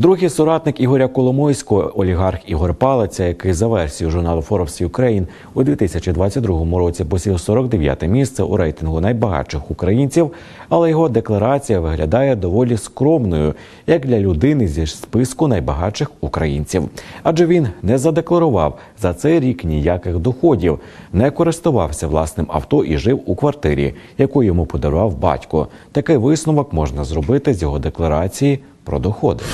Другий соратник Ігоря Коломойського, олігарх Ігор Палиця, який за версією журналу Forbes Ukraine у 2022 році посів 49-те місце у рейтингу найбагатших українців, але його декларація виглядає доволі скромною, як для людини зі списку найбагатших українців. Адже він не задекларував за цей рік ніяких доходів, не користувався власним авто і жив у квартирі, яку йому подарував батько. Такий висновок можна зробити з його декларації про доходи.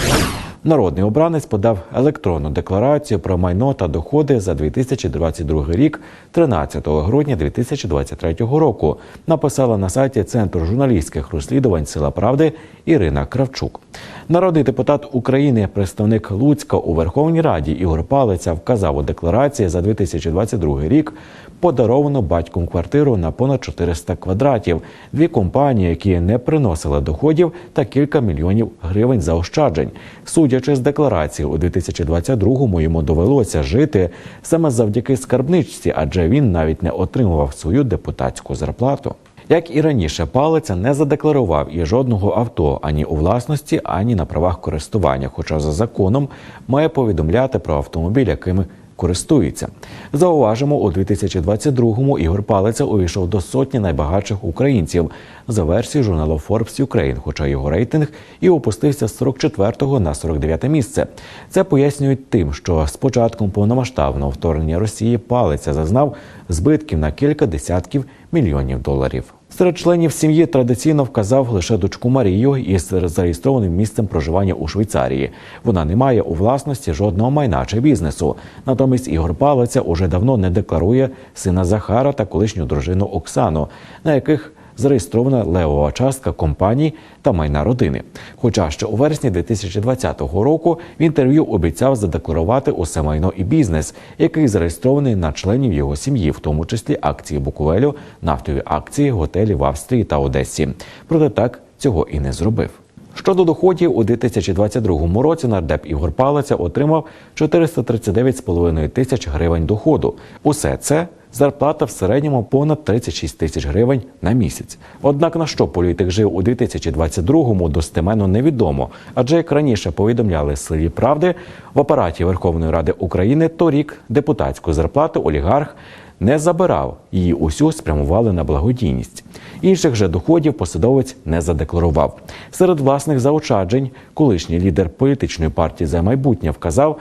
Народний обранець подав електронну декларацію про майно та доходи за 2022 рік 13 грудня 2023 року. Написала на сайті Центру журналістських розслідувань Сила Правди Ірина Кравчук. Народний депутат України, представник Луцька у Верховній Раді Ігор Палиця вказав у декларації за 2022 рік подаровану батьком квартиру на понад 400 квадратів, дві компанії, які не приносили доходів, та кілька мільйонів гривень заощаджень. Судячи з декларації, у 2022-му йому довелося жити саме завдяки скарбничці, адже він навіть не отримував свою депутатську зарплату. Як і раніше, палиця не задекларував і жодного авто ані у власності, ані на правах користування. Хоча за законом має повідомляти про автомобіль, якими користується. Зауважимо, у 2022-му Ігор Палиця увійшов до сотні найбагатших українців за версією журналу Forbes Ukraine, хоча його рейтинг і опустився з 44-го на 49-те місце. Це пояснюють тим, що з початком повномасштабного вторгнення Росії палиця зазнав збитків на кілька десятків мільйонів доларів. Серед членів сім'ї традиційно вказав лише дочку Марію із зареєстрованим місцем проживання у Швейцарії. Вона не має у власності жодного майна чи бізнесу. Натомість Ігор Палиця уже давно не декларує сина Захара та колишню дружину Оксану, на яких зареєстрована левова частка компаній та майна родини. Хоча ще у вересні 2020 року в інтерв'ю обіцяв задекларувати усе майно і бізнес, який зареєстрований на членів його сім'ї, в тому числі акції Буковелю, нафтові акції, готелі в Австрії та Одесі. Проте так цього і не зробив. Щодо доходів у 2022 році нардеп Ігор Палиця отримав 439,5 тисяч гривень доходу. Усе це зарплата в середньому понад 36 тисяч гривень на місяць. Однак на що політик жив у 2022-му достеменно невідомо. Адже як раніше повідомляли «Силі правди в апараті Верховної Ради України, торік депутатську зарплату олігарх не забирав. Її усю спрямували на благодійність. Інших же доходів посадовець не задекларував. Серед власних заощаджень колишній лідер політичної партії за майбутнє вказав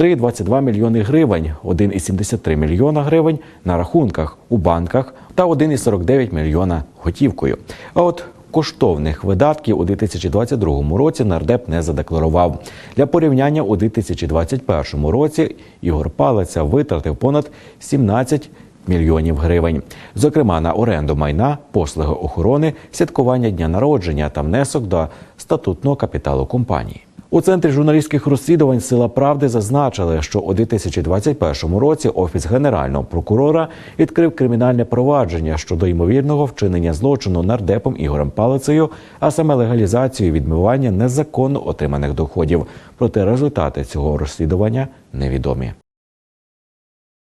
3,22 мільйони гривень, 1,73 мільйона гривень на рахунках у банках та 1,49 мільйона готівкою. А от Коштовних видатків у 2022 році нардеп не задекларував. Для порівняння у 2021 році Ігор Палиця витратив понад 17 мільйонів гривень, зокрема на оренду майна, послуги охорони, святкування дня народження та внесок до статутного капіталу компанії. У центрі журналістських розслідувань Сила Правди зазначили, що у 2021 році офіс генерального прокурора відкрив кримінальне провадження щодо ймовірного вчинення злочину нардепом Ігорем Палицею, а саме легалізацію відмивання незаконно отриманих доходів. Проте результати цього розслідування невідомі.